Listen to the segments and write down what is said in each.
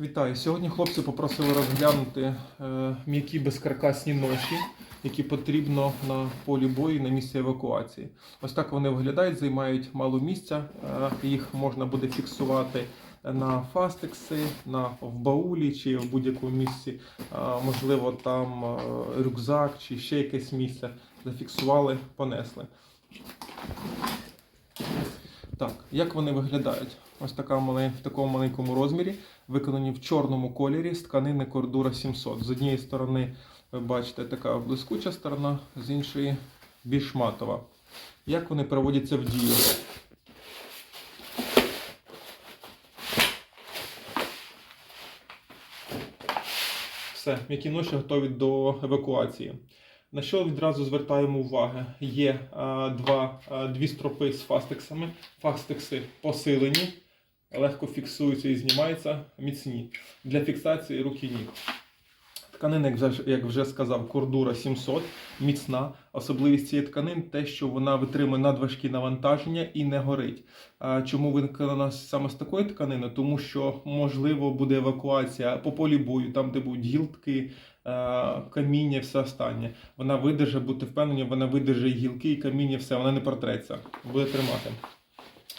Вітаю! Сьогодні хлопці попросили розглянути е, м'які безкаркасні ноші, які потрібно на полі бою на місці евакуації. Ось так вони виглядають, займають мало місця. Е, їх можна буде фіксувати на фастекси, на в баулі чи в будь-якому місці. Е, можливо, там е, рюкзак чи ще якесь місце. Зафіксували, понесли. Так, як вони виглядають? Ось така мале- в такому маленькому розмірі, виконані в чорному кольорі з тканини кордура 700. З однієї сторони, ви бачите, така блискуча сторона, з іншої більш матова. Як вони проводяться в дію? Все, м'які ноші готові до евакуації. На що відразу звертаємо увагу? Є а, два, а, дві стропи з фастексами. Фастекси посилені, легко фіксуються і знімаються міцні. Для фіксації рук і ніг. Тканина, як вже, сказав, кордура 700, міцна. Особливість цієї тканини те, що вона витримує надважкі навантаження і не горить. Чому виконана саме з такої тканини? Тому що можливо буде евакуація по полі бою, там де будуть гілки, каміння, все останнє. Вона видержить, будьте впевнені, вона видержить гілки і каміння, все, вона не протреться, буде тримати.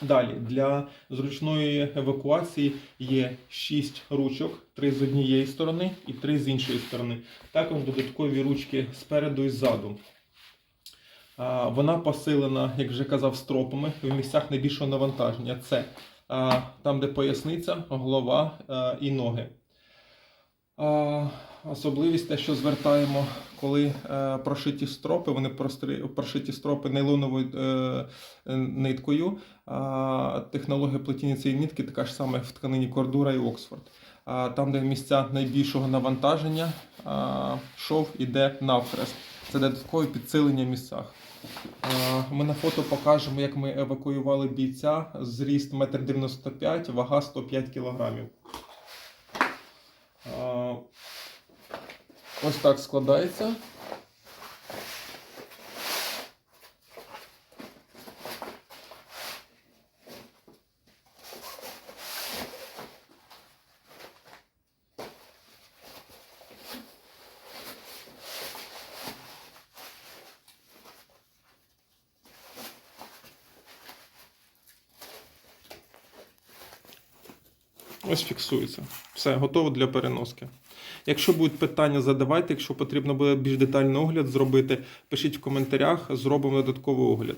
Далі для зручної евакуації є 6 ручок, 3 з однієї сторони і 3 з іншої сторони. Також додаткові ручки спереду і ззаду. Вона посилена, як вже казав, стропами в місцях найбільшого навантаження. Це там, де поясниця, голова і ноги. Особливість те, що звертаємо, коли е, прошиті стропи, вони прошиті стропи нейлоновою е, ниткою. Технологія плетіння цієї нитки така ж сама в тканині Кордура і Оксфорд. Там, де місця найбільшого навантаження, шов іде навхрест. Це додаткове підсилення в місцях. Ми на фото покажемо, як ми евакуювали бійця. Зріст 1,95 м, вага 105 кг. Ось так складається. Ось фіксується. Все, готово для переноски. Якщо будуть питання, задавайте. Якщо потрібно буде більш детальний огляд зробити, пишіть в коментарях, зробимо додатковий огляд.